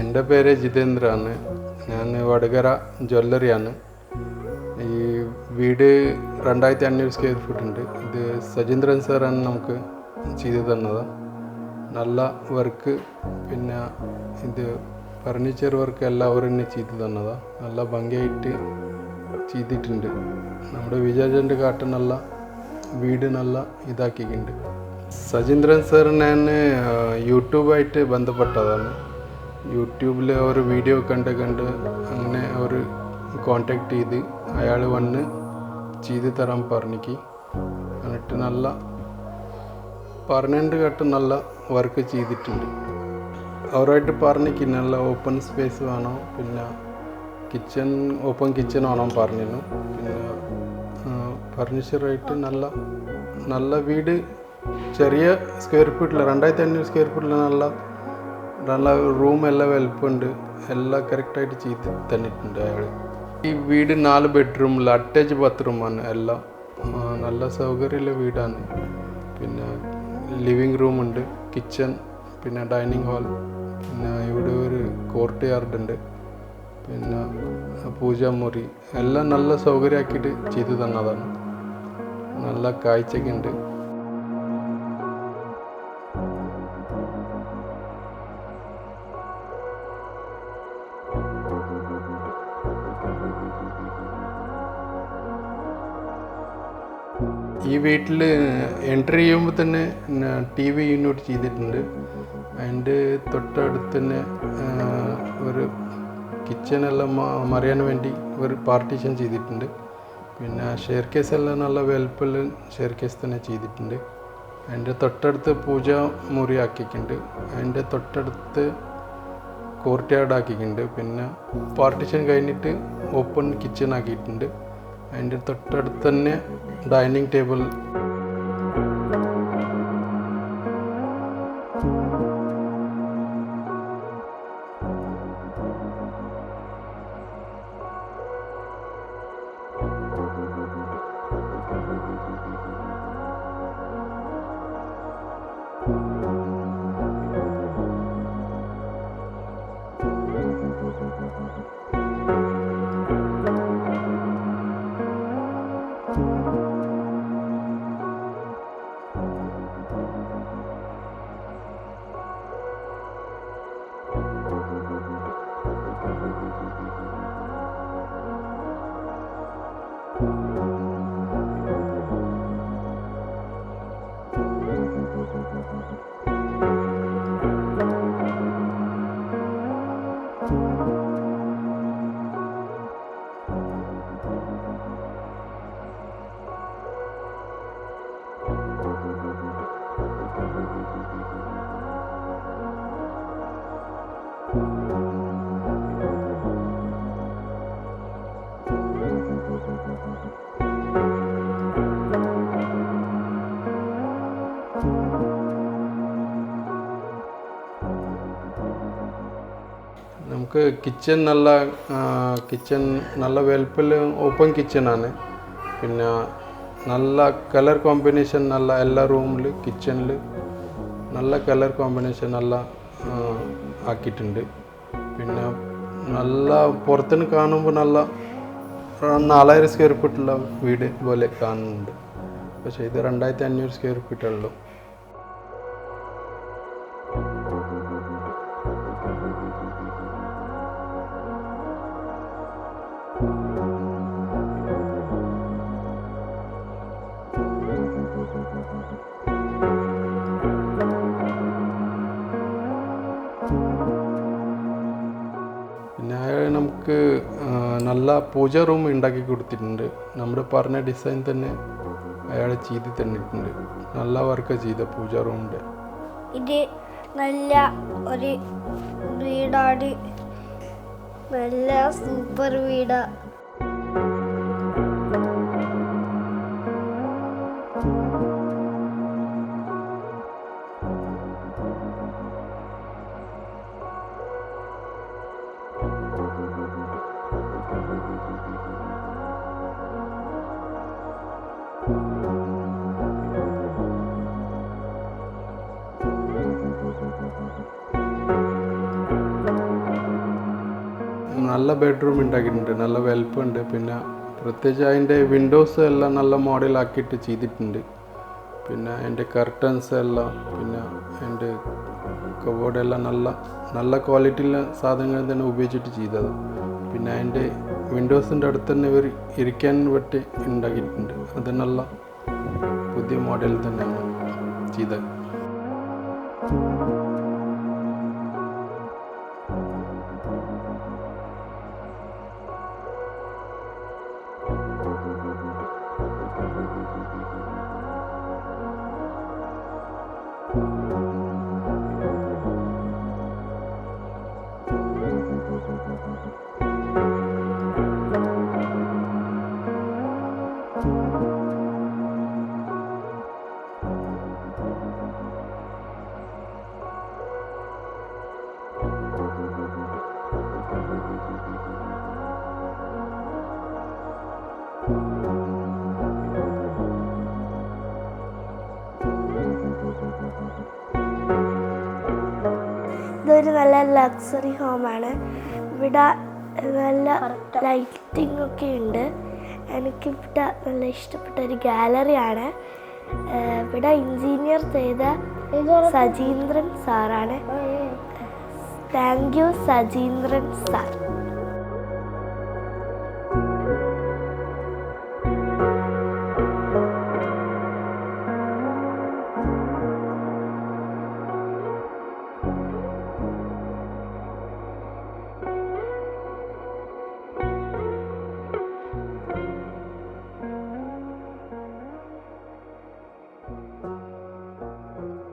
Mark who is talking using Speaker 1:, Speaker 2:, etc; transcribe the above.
Speaker 1: എന്റെ പേര് ജിതേന്ദ്രാണ് ഞാൻ വടകര ജ്വല്ലറിയാണ്. ഈ വീട് രണ്ടായിരത്തി അഞ്ഞൂറ് സ്ക്വയർ ഫീറ്റ് ഉണ്ട്. ഇത് സജീന്ദ്രൻ സാറാണ് നമുക്ക് ചെയ്തു തന്നത്. നല്ല വർക്ക് പിന്നെ ഇത് ഫർണിച്ചർ വർക്ക് എല്ലാവരും തന്നെ ചെയ്തു തന്നതാണ് നല്ല ഭംഗിയായിട്ട് ചെയ്തിട്ടുണ്ട്. നമ്മുടെ വിജയജന്റെ കാട്ട് നല്ല വീട് നല്ല ഇതാക്കിയിട്ടുണ്ട്. സജീന്ദ്രൻ സാർ ഞാൻ യൂട്യൂബായിട്ട് ബന്ധപ്പെട്ടതാണ്. യൂട്യൂബിൽ ഒരു വീഡിയോ കണ്ട് കണ്ട് അങ്ങനെ അവർ കോണ്ടാക്ട് ചെയ്ത് അയാൾ വന്ന് ചെയ്ത് തരാൻ പറഞ്ഞിക്ക്. എന്നിട്ട് നല്ല പറഞ്ഞിട്ട് കേട്ട് നല്ല വർക്ക് ചെയ്തിട്ടുണ്ട്. അവരായിട്ട് പറഞ്ഞിക്ക് നല്ല ഓപ്പൺ സ്പേസ് വേണം പിന്നെ കിച്ചൺ ഓപ്പൺ കിച്ചൺ വേണം പറഞ്ഞിരുന്നു. പിന്നെ ഫർണിച്ചറായിട്ട് നല്ല നല്ല വീട് ചെറിയ സ്ക്വയർ ഫീറ്റിൽ രണ്ടായിരത്തി അഞ്ഞൂറ് സ്ക്വയർ ഫീറ്റിൽ നല്ല നല്ല റൂം എല്ലാം വലുപ്പമുണ്ട് എല്ലാം കറക്റ്റായിട്ട് ചെയ്ത് തന്നിട്ടുണ്ട് അയാൾ ഈ വീട് നാല് ബെഡ്റൂമിൽ അറ്റാച്ച് ബാത്റൂമാണ് എല്ലാം. നല്ല സൗകര്യമുള്ള വീടാണ്. പിന്നെ ലിവിങ് റൂമുണ്ട് കിച്ചൺ പിന്നെ ഡൈനിങ് ഹാൾ പിന്നെ ഇവിടെ ഒരു കോർട്ട് യാർഡ് ഉണ്ട്. പിന്നെ പൂജാമുറി എല്ലാം നല്ല സൗകര്യമാക്കിയിട്ട് ചെയ്തു തന്നതാണ്. നല്ല കാഴ്ചയൊക്കെ ഈ വീട്ടിൽ എൻട്രി ചെയ്യുമ്പോൾ തന്നെ ടി വി യൂണിറ്റ് ചെയ്തിട്ടുണ്ട്. അതിന്റെ തൊട്ടടുത്ത് തന്നെ ഒരു കിച്ചണെല്ലാം മറിയാൻ വേണ്ടി ഒരു പാർട്ടീഷൻ ചെയ്തിട്ടുണ്ട്. പിന്നെ ഷെയർ കേസ് എല്ലാം നല്ല വെൽപ്പുള്ള ഷെയർ കേസ് തന്നെ ചെയ്തിട്ടുണ്ട്. അതിന്റെ തൊട്ടടുത്ത് പൂജ മുറി ആക്കിയിട്ടുണ്ട്. അതിന്റെ തൊട്ടടുത്ത് കോർട്ട് യാർഡ് ആക്കിയിട്ടുണ്ട്. പിന്നെ പാർട്ടീഷൻ കഴിഞ്ഞിട്ട് ഓപ്പൺ കിച്ചൺ ആക്കിയിട്ടുണ്ട്. അതിന്റെ തൊട്ടടുത്ത് തന്നെ ഡൈനിങ് ടേബിൾ. നമുക്ക് കിച്ചൺ നല്ല കിച്ചൺ നല്ല വെൽപ്പിൽ ഓപ്പൺ കിച്ചണാണ് പിന്നെ നല്ല കളർ കോമ്പിനേഷൻ നല്ല എല്ലാ റൂമിൽ കിച്ചണിൽ നല്ല കളർ കോമ്പിനേഷൻ നല്ല ആക്കിയിട്ടുണ്ട്. പിന്നെ നല്ല പുറത്തുനിന്ന് കാണുമ്പോൾ നല്ല നാലായിരം സ്ക്വയർ ഫീറ്റുള്ള വീട് പോലെ കാണുന്നുണ്ട്. പക്ഷേ ഇത് രണ്ടായിരത്തി അഞ്ഞൂറ് സ്ക്വയർ ഫീറ്റുള്ളൂ നല്ല പൂജ റൂം ഉണ്ടാക്കി കൊടുത്തിട്ടുണ്ട്. നമ്മൾ പറഞ്ഞ ഡിസൈൻ തന്നെ അയാൾ ചെയ്ത് തന്നിട്ടുണ്ട്. നല്ല വർക്ക് ചെയ്ത പൂജ റൂമിന്റെ
Speaker 2: ഇത് നല്ല ഒരു വീടാണ്. നല്ല സൂപ്പർ വീടാ.
Speaker 1: നല്ല ബെഡ്റൂം ഉണ്ടാക്കിയിട്ടുണ്ട് നല്ല വലുപ്പമുണ്ട് പിന്നെ പ്രത്യേകിച്ച് അതിന്റെ വിൻഡോസ് എല്ലാം നല്ല മോഡലാക്കിയിട്ട് ചെയ്തിട്ടുണ്ട്. പിന്നെ അതിന്റെ കർട്ടൻസ് എല്ലാം പിന്നെ അതിന്റെ കബോർഡ് എല്ലാം നല്ല നല്ല ക്വാളിറ്റിയിലെ സാധനങ്ങൾ തന്നെ ഉപയോഗിച്ചിട്ട് ചെയ്തത്. പിന്നെ അതിന്റെ വിൻഡോസിന്റെ അടുത്ത് തന്നെ ഇവർ ഇരിക്കാൻ പറ്റി ഉണ്ടാക്കിയിട്ടുണ്ട് അത് നല്ല പുതിയ മോഡൽ തന്നെയാണ് ചെയ്തത്.
Speaker 2: ഇതൊരു നല്ല ലക്സറി ഹോമാണ് ഇവിടെ നല്ല ലൈറ്റിംഗ് ഒക്കെ ഉണ്ട്. എനിക്കിവിടെ നല്ല ഇഷ്ടപ്പെട്ട ഒരു ഗാലറിയാണ് ഇവിടെ എഞ്ചിനീയർ ചെയ്ത സജീന്ദ്രൻ സാറാണ്. Thank you Sajeendran sir.